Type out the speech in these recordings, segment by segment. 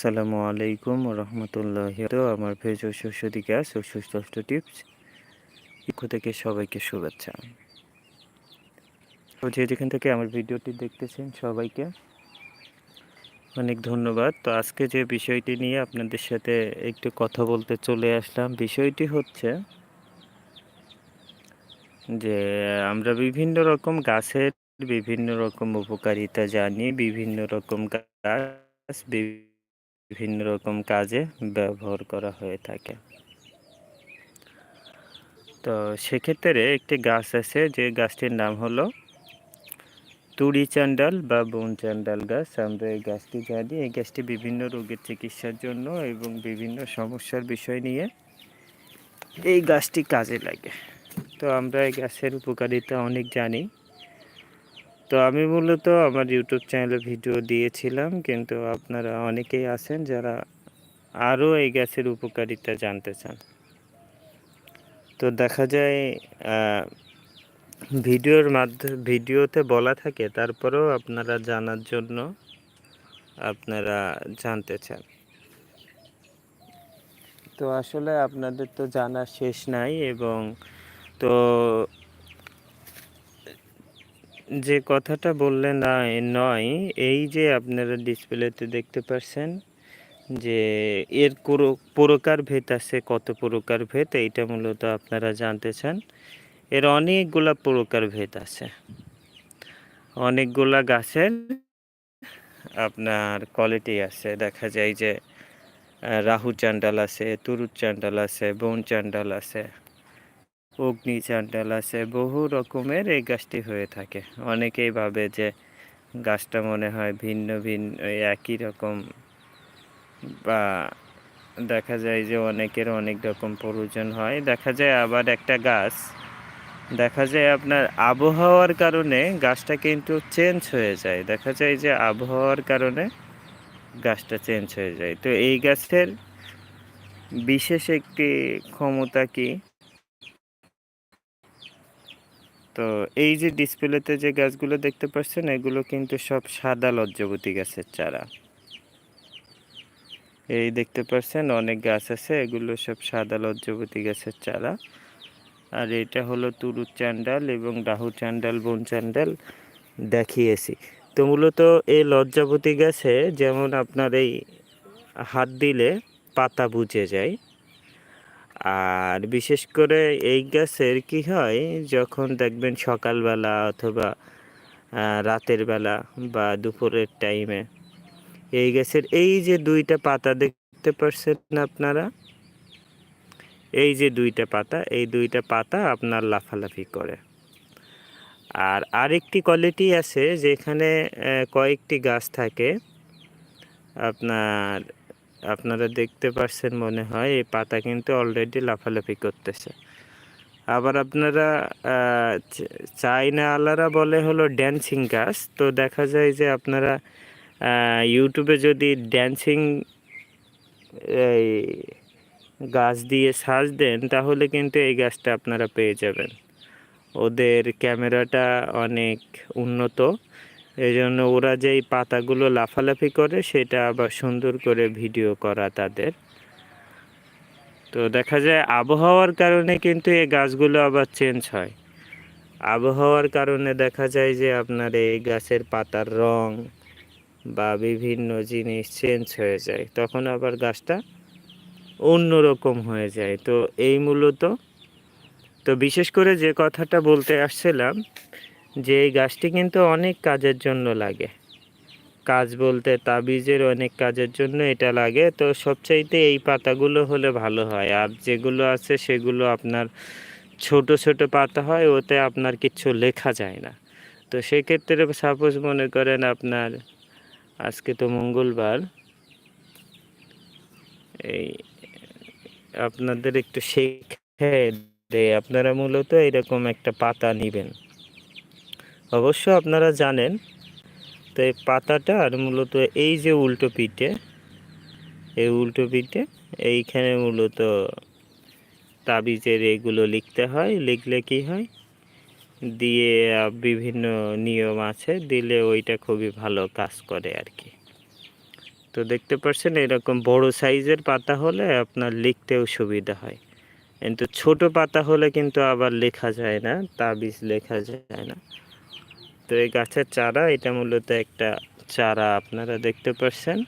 আসসালামু আলাইকুম রহমতুল্লাহ। আমার ও সুস্বাদী গ্যাস ও সুস্বাস্থ্য টিপস। পক্ষ থেকে সবাইকে শুভেচ্ছা। তো যে যেখান থেকে আমার ভিডিওটি দেখতেছেন সবাইকে অনেক ধন্যবাদ। তো আজকে যে বিষয়টি নিয়ে আপনাদের সাথে একটু কথা বলতে চলে আসলাম, বিষয়টি হচ্ছে যে আমরা বিভিন্ন রকম গাছের বিভিন্ন রকম উপকারিতা জানি, বিভিন্ন রকম গাছ বিভিন্ন রকম কাজে ব্যবহার করা হয়ে থাকে। তো সেক্ষেত্রে একটি গাছ আছে, যে গাছটির নাম হলো তুড়ি চান্ডাল বা বন চান্ডাল গাছ। আমরা এই গাছটি জানি, এই গাছটি বিভিন্ন রোগের চিকিৎসার জন্য এবং বিভিন্ন সমস্যার বিষয় নিয়ে এই গাছটি কাজে লাগে। তো আমরা এই গাছের উপকারিতা অনেক জানি। তো আমি মূলত আমার ইউটিউব চ্যানেলে ভিডিও দিয়েছিলাম, কিন্তু আপনারা অনেকেই আছেন যারা আরও এই গাছের উপকারিতা জানতে চান। তো দেখা যায় ভিডিওর মাধ্যমে ভিডিওতে বলা থাকে, তারপরেও আপনারা জানার জন্য আপনারা জানতে চান। তো আসলে আপনাদের তো জানার শেষ নাই এবং তো যে কথাটা বললে না নয়, এই যে আপনারা ডিসপ্লেতে দেখতে পাচ্ছেন যে এর প্রকার ভেদ আছে, কত প্রকার ভেদ এইটা মূলত আপনারা জানতে চান। এর অনেকগুলা প্রকার ভেদ আছে। অনেকগুলা গাছের আপনার কোয়ালিটি আছে। দেখা যায় যে রাহু চান্ডাল আছে তুরুত চান্ডাল আছে, বন চান্ডাল আছে। অগ্নি চান্ডাল আছে। বহু রকমের এই গাছটি হয়ে থাকে। অনেকেই ভাবে যে গাছটা মনে হয় ভিন্ন ভিন্ন একই রকম বা দেখা যায় যে অনেকের অনেক রকম প্রয়োজন হয়। দেখা যায় আবার একটা গাছ, দেখা যায় আপনার আবহাওয়ার কারণে গাছটা কিন্তু চেঞ্জ হয়ে যায়। দেখা যায় যে আবহাওয়ার কারণে গাছটা চেঞ্জ হয়ে যায়। তো এই গাছের বিশেষ একটি ক্ষমতা কি? তো এই যে ডিসপ্লেতে যে গাছগুলো দেখতে পাচ্ছেন, এগুলো কিন্তু সব সাদা লজ্জাবতী গাছের চারা। এই দেখতে পাচ্ছেন অনেক গাছ আছে, এগুলো সব সাদা লজ্জাবতী গাছের চারা। আর এটা হলো তুরু চ্যান্ডাল এবং ডাহু চ্যান্ডাল, বন চ্যান্ডাল দেখিয়েছি। তো মূলত এই লজ্জাবতী গাছে যেমন আপনার এই হাত দিলে পাতা বুঝে যায় আর বিশেষ করে এই গাছের কি হয়, যখন দেখবেন সকালবেলা অথবা রাতের বেলা বা দুপুরের টাইমে এই গাছের এই যে দুইটা পাতা দেখতে পাচ্ছেন আপনারা? এই যে দুইটা পাতা, এই দুইটা পাতা আপনার লাফালাফি করে। আর আরেকটি কোয়ালিটি আছে যেখানে কয়েকটি গাছ থাকে, আপনার আপনারা দেখতে পাচ্ছেন মনে হয় এই পাতা কিন্তু অলরেডি লাফালাফি করতেছে। আবার আপনারা চাইনা আলারা বলে হলো ড্যান্সিং গাছ। তো দেখা যায় যে আপনারা ইউটিউবে যদি ড্যান্সিং এই, গাছ দিয়ে সার্চ দেন, তাহলে কিন্তু এই গাছটা আপনারা পেয়ে যাবেন। ওদের ক্যামেরাটা অনেক উন্নত। এই জন্য ওরা যেই পাতাগুলো লাফালাফি করে, সেটা আবার সুন্দর করে ভিডিও করা তাদের। তো দেখা যায় আবহাওয়ার কারণে কিন্তু এই গাছগুলো আবার চেঞ্জ হয়। আবহাওয়ার কারণে দেখা যায় যে আপনার এই গাছের পাতার রং বা বিভিন্ন জিনিস চেঞ্জ হয়ে যায়। তখন আবার গাছটা অন্যরকম হয়ে যায়। তো এই মূলত, তো বিশেষ করে যে কথাটা বলতে আসছিলাম যে এই গাছটি কিন্তু অনেক কাজের জন্য লাগে। কাজ বলতে তাবিজের অনেক কাজের জন্য এটা লাগে। তো সবচাইতে এই পাতাগুলো হলে ভালো হয়। আর যেগুলো আছে সেগুলো আপনার ছোট ছোট পাতা হয়, ওতে আপনার কিছু লেখা যায় না। তো সেক্ষেত্রে সাপোজ মনে করেন আপনার, আজকে তো মঙ্গলবার, এই আপনাদের একটু শেখে আপনারা মূলত এরকম একটা পাতা নেবেন। অবশ্য আপনারা জানেন, তো এই পাতাটা আর মূলত এই যে উল্টো পিঠে, এই উল্টো পিঠে, এইখানে মূলত তাবিজের এগুলো লিখতে হয়, লিখলে কি হয়? দিয়ে বিভিন্ন নিয়ম আছে, দিলে ওইটা খুবই ভালো কাজ করে আর কি। তো দেখতে পাচ্ছেন এরকম বড় সাইজের পাতা হলে আপনার লিখতেও সুবিধা হয়। কিন্তু ছোট পাতা হলে কিন্তু আবার লেখা যায় না, তাবিজ লেখা যায় না। তো এই গাছের চারা, এটা মূলত একটা চারা, আপনারা দেখতে পাচ্ছেন।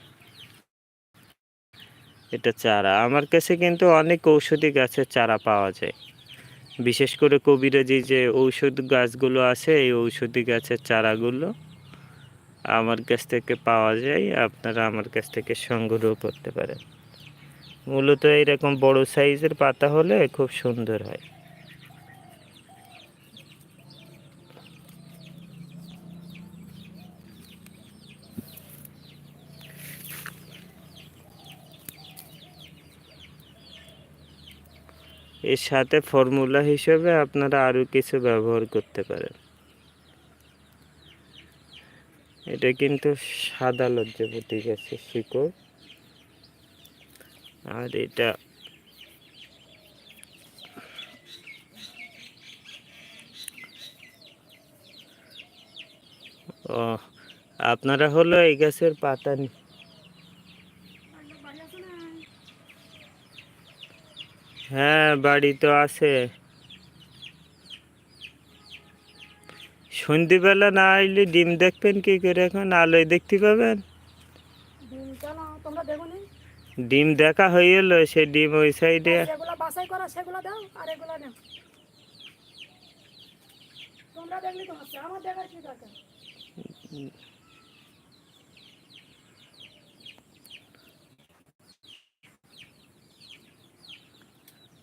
এটা চারা। আমার কাছে কিন্তু অনেক ঔষধি গাছের চারা পাওয়া যায়। বিশেষ করে কবিরাজি যে ঔষধ গাছগুলো আছে, এই ঔষধি গাছের চারাগুলো আমার কাছ থেকে পাওয়া যায়, আপনারা আমার কাছ থেকে সংগ্রহ করতে পারেন। মূলত এরকম বড় সাইজের পাতা হলে খুব সুন্দর হয়। এর সাথে ফর্মুলা হিসেবে আপনারা আরও কিছু ব্যবহার করতে পারেন। এটা কিন্তু সাদা লজ্জাপতি গাছের শিকড়। আর এটা ও, আপনারা হলো এই গাছের পাতা নি- হ্যাঁ বাড়ি তো আছে। সন্ধ্যেবেলা না আইলে ডিম দেখবেন কি করে এখন? আলোয় দেখতে পাবেন? ডিম দেখো হয়ে এলো সে ডিম ওই সাইডে। তোমরা দেখলে তো আমার দেখার কি দরকার?